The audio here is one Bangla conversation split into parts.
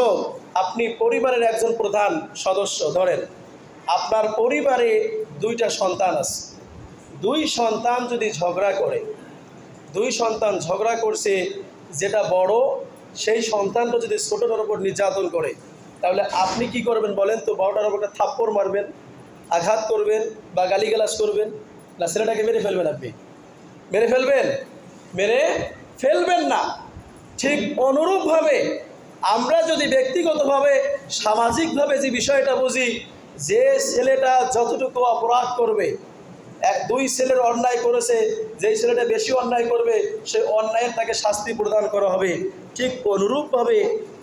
হোক আপনি পরিবারের একজন প্রধান সদস্য, ধরেন আপনার পরিবারে দুইটা সন্তান আছে। দুই সন্তান যদি ঝগড়া করে, দুই সন্তান ঝগড়া করছে, যেটা বড়, সেই সন্তানটা যদি ছোটটার উপর নির্যাতন করে, তাহলে আপনি কি করবেন বলেন তো? বড়টার উপর একটা থাপ্পড় মারবেন, আঘাত করবেন বা গালিগালাজ করবেন? না, ছেলেটাকে মেরে ফেলবেন আপনি। মেরে ফেলবেন? মেরে ফেলবেন না। ঠিক অনুরূপভাবে আমরা যদি ব্যক্তিগতভাবে, সামাজিকভাবে যে বিষয়টা বুঝি, যে ছেলেটা যতটুকু অপরাধ করবে, এক, দুই ছেলের অন্যায় করেছে, যেই ছেলেটা বেশি অন্যায় করবে, সে অন্যায়ের তাকে শাস্তি প্রদান করা হবে। ঠিক অনুরূপভাবে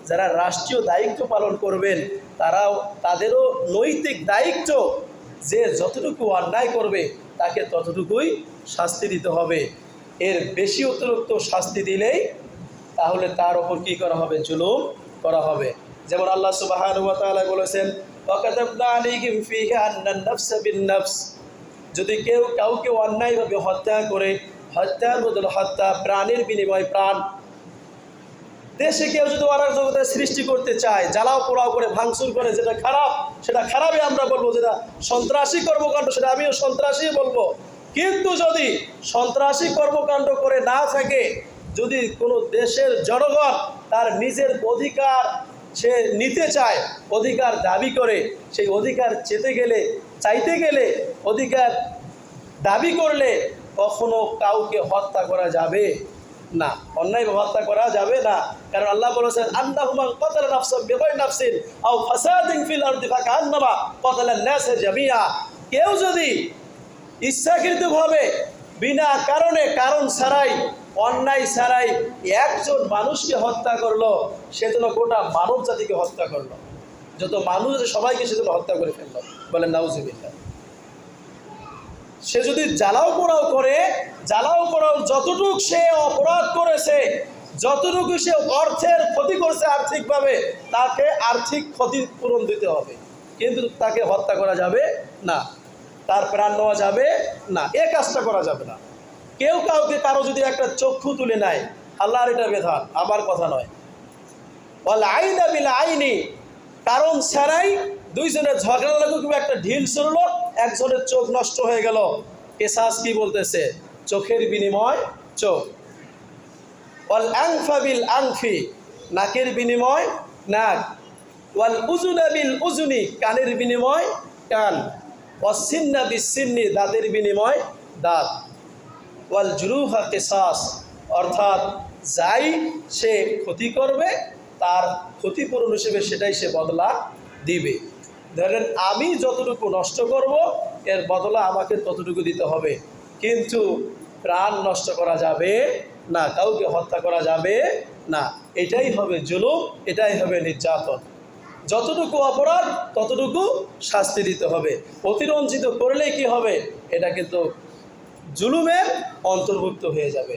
যারা রাষ্ট্রীয় দায়িত্ব পালন করবেন, তারাও, তাদেরও নৈতিক দায়িত্ব যে যতটুকু অন্যায় করবে, তাকে ততটুকুই শাস্তি দিতে হবে। এর বেশি অতিরিক্ত শাস্তি দিলেই তাহলে তার ওপর কি করা হবে? জুলুম করা হবে। যেমন আল্লাহ সুবহানাহু ওয়া বলেছেন যদি কেউ কাউকে অন্যায়ভাবে হত্যা করে, হত্যার বদলে হত্যা প্রাণের বিনিময়ে প্রাণ। দেশে কেউ যদি অরাজকতা সৃষ্টি করতে চায়, জ্বালাও পোড়াও করে, ভাঙচুর করে, যেটা খারাপ, সেটা খারাপই আমরা বলব, যেটা সন্ত্রাসী কর্মকাণ্ড, সেটা আমিও সন্ত্রাসী বলব। কিন্তু যদি সন্ত্রাসী কর্মকাণ্ড করে না থাকে যদি কোনো দেশের জনগণ তার নিজের অধিকার সে নিতে চায়, অধিকার দাবি করে, সেই অধিকার চেতে গেলে, চাইতে গেলে অধিকার দাবি করলে কখনো কাউকে হত্যা করা যাবে না। অন্যায়ভাবে হত্যা করা যাবে না। কারণ আল্লাহ বলেছেন, আন্নাহুমান কতল নাফসাম বিগয়র নাফসিন আও ফাসাদিন ফিল আরদি ফাকান্নামা কতলান নাসে জামিয়া কেউ যদি ইচ্ছাকৃতভাবে বিনা কারণে কারণ ছাড়াই অন্যায় ছাড়াই একজন মানুষকে হত্যা করল, সে সেজন্য গোটা মানব জাতিকে হত্যা করল। যত মানুষ সবাইকে সেজন্য হত্যা করে ফেলল। বলেন, নাউজুবিল্লাহ। সে যদি জ্বালাও পোড়াও করে, জ্বালাও পোড়াও যতটুক সে অপরাধ করেছে, যতটুকু সে অর্থের ক্ষতি করছে আর্থিকভাবে, তাকে আর্থিক ক্ষতিপূরণ দিতে হবে। কিন্তু তাকে হত্যা করা যাবে না। তার প্রাণ নেওয়া যাবে না। এ কাজটা করা যাবে না। কেউ কাউকে কারও যদি একটা চক্ষু তুলে নেয়, আল্লাহর এটা বেধান, আমার কথা নয়। বল আইনা বিল আইনি, কারণ ছাড়াই দুইজনের ঝগড়া লাগুক একটা ঢিল শুনলো একজনের চোখ নষ্ট হয়ে গেল। কেসাস কি বলতেছে? চোখের বিনিময় চোখ। ওয়াল আংফা বিল আংফি, নাকের বিনিময় নাক। ওয়াল উজুনা বিল উজুনি, কানের বিনিময় কান। অসিন্না বিচ্ছিন্নি দাঁতের বিনিময় দাঁত। ওয়াল জুরুহা কেসাস, অর্থাৎ যাই সে ক্ষতি করবে, তার ক্ষতিপূরণ হিসেবে সেটাই সে বদলা দিবে। ধরেন, আমি যতটুকু নষ্ট করব, এর বদলা আমাকে ততটুকু দিতে হবে। কিন্তু প্রাণ নষ্ট করা যাবে না, কাউকে হত্যা করা যাবে না। এটাই হবে জুলুম, এটাই হবে নির্যাতন। যতটুকু অপরাধ, ততটুকু শাস্তি দিতে হবে। অতিরঞ্জিত করলেই কি হবে? এটা কিন্তু জুলুমের অন্তর্ভুক্ত হয়ে যাবে।